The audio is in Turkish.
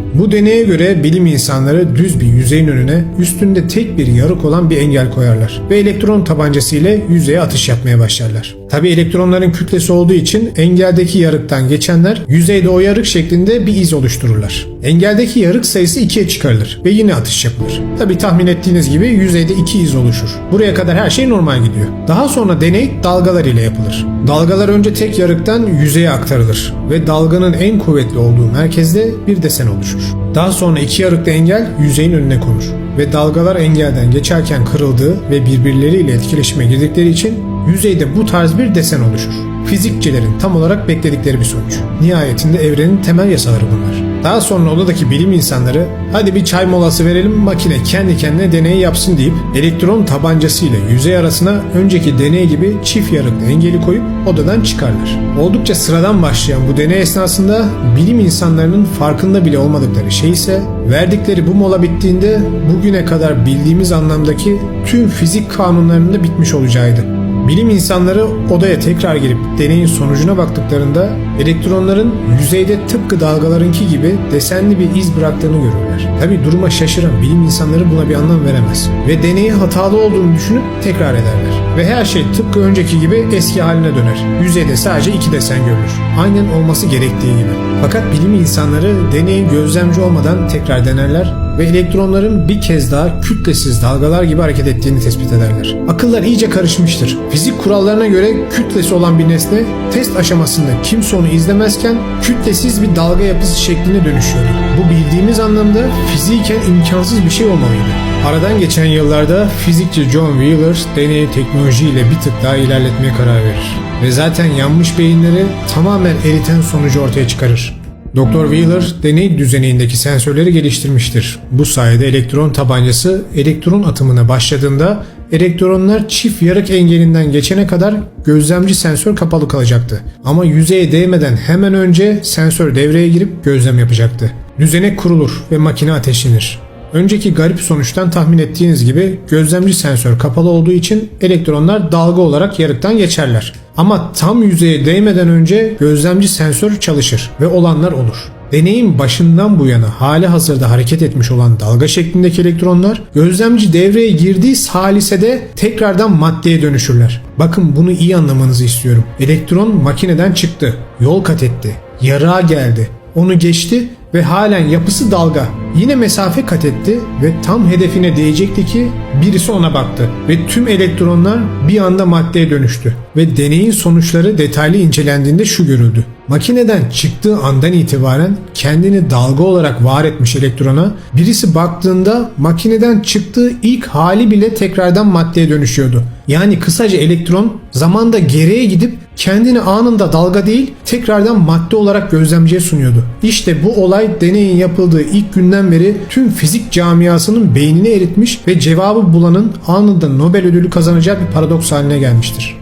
thank you Bu deneye göre bilim insanları düz bir yüzeyin önüne üstünde tek bir yarık olan bir engel koyarlar ve elektron tabancası ile yüzeye atış yapmaya başlarlar. Tabi elektronların kütlesi olduğu için engeldeki yarıktan geçenler yüzeyde o yarık şeklinde bir iz oluştururlar. Engeldeki yarık sayısı ikiye çıkarılır ve yine atış yapılır. Tabi tahmin ettiğiniz gibi yüzeyde iki iz oluşur. Buraya kadar her şey normal gidiyor. Daha sonra deney dalgalar ile yapılır. Dalgalar önce tek yarıktan yüzeye aktarılır ve dalganın en kuvvetli olduğu merkezde bir desen oluşur. Daha sonra iki yarıklı engel yüzeyin önüne konur ve dalgalar engelden geçerken kırıldığı ve birbirleriyle etkileşime girdikleri için yüzeyde bu tarz bir desen oluşur. Fizikçilerin tam olarak bekledikleri bir sonuç. Nihayetinde evrenin temel yasaları bunlar. Daha sonra odadaki bilim insanları hadi bir çay molası verelim makine kendi kendine deneyi yapsın deyip elektron tabancası ile yüzey arasına önceki deney gibi çift yarıklı engeli koyup odadan çıkarlar. Oldukça sıradan başlayan bu deney esnasında bilim insanlarının farkında bile olmadıkları şey ise verdikleri bu mola bittiğinde bugüne kadar bildiğimiz anlamdaki tüm fizik kanunlarının da bitmiş olacağıydı. Bilim insanları odaya tekrar girip deneyin sonucuna baktıklarında elektronların yüzeyde tıpkı dalgalarınki gibi desenli bir iz bıraktığını görürler. Tabi duruma şaşıran bilim insanları buna bir anlam veremez ve deneyi hatalı olduğunu düşünüp tekrar ederler. Ve her şey tıpkı önceki gibi eski haline döner. Yüzeyde sadece iki desen görülür. Aynen olması gerektiği gibi. Fakat bilim insanları deneyin gözlemci olmadan tekrar denerler ve elektronların bir kez daha kütlesiz dalgalar gibi hareket ettiğini tespit ederler. Akıllar iyice karışmıştır. Fizik kurallarına göre kütlesi olan bir nesne test aşamasında kimse onu izlemezken kütlesiz bir dalga yapısı şekline dönüşüyordu. Bu bildiğimiz anlamda fiziken imkansız bir şey olmalıydı. Aradan geçen yıllarda fizikçi John Wheeler deneyi teknolojiyle bir tık daha ilerletmeye karar verir. Ve zaten yanmış beyinleri tamamen eriten sonucu ortaya çıkarır. Dr. Wheeler deney düzenindeki sensörleri geliştirmiştir. Bu sayede elektron tabancası elektron atımına başladığında elektronlar çift yarık engelinden geçene kadar gözlemci sensör kapalı kalacaktı. Ama yüzeye değmeden hemen önce sensör devreye girip gözlem yapacaktı. Düzenek kurulur ve makine ateşlenir. Önceki garip sonuçtan tahmin ettiğiniz gibi gözlemci sensör kapalı olduğu için elektronlar dalga olarak yarıktan geçerler. Ama tam yüzeye değmeden önce gözlemci sensör çalışır ve olanlar olur. Deneyin başından bu yana hali hazırda hareket etmiş olan dalga şeklindeki elektronlar gözlemci devreye girdiği salisede tekrardan maddeye dönüşürler. Bakın bunu iyi anlamanızı istiyorum. Elektron makineden çıktı, yol kat etti, yarığa geldi, onu geçti ve halen yapısı dalga. Yine mesafe kat etti ve tam hedefine değecekti ki birisi ona baktı ve tüm elektronlar bir anda maddeye dönüştü ve deneyin sonuçları detaylı incelendiğinde şu görüldü. Makineden çıktığı andan itibaren kendini dalga olarak var etmiş elektrona birisi baktığında makineden çıktığı ilk hali bile tekrardan maddeye dönüşüyordu. Yani kısaca elektron zamanda geriye gidip kendini anında dalga değil tekrardan madde olarak gözlemciye sunuyordu. İşte bu olay deneyin yapıldığı ilk günden beri tüm fizik camiasının beynini eritmiş ve cevabı bulanın anında Nobel ödülü kazanacağı bir paradoks haline gelmiştir.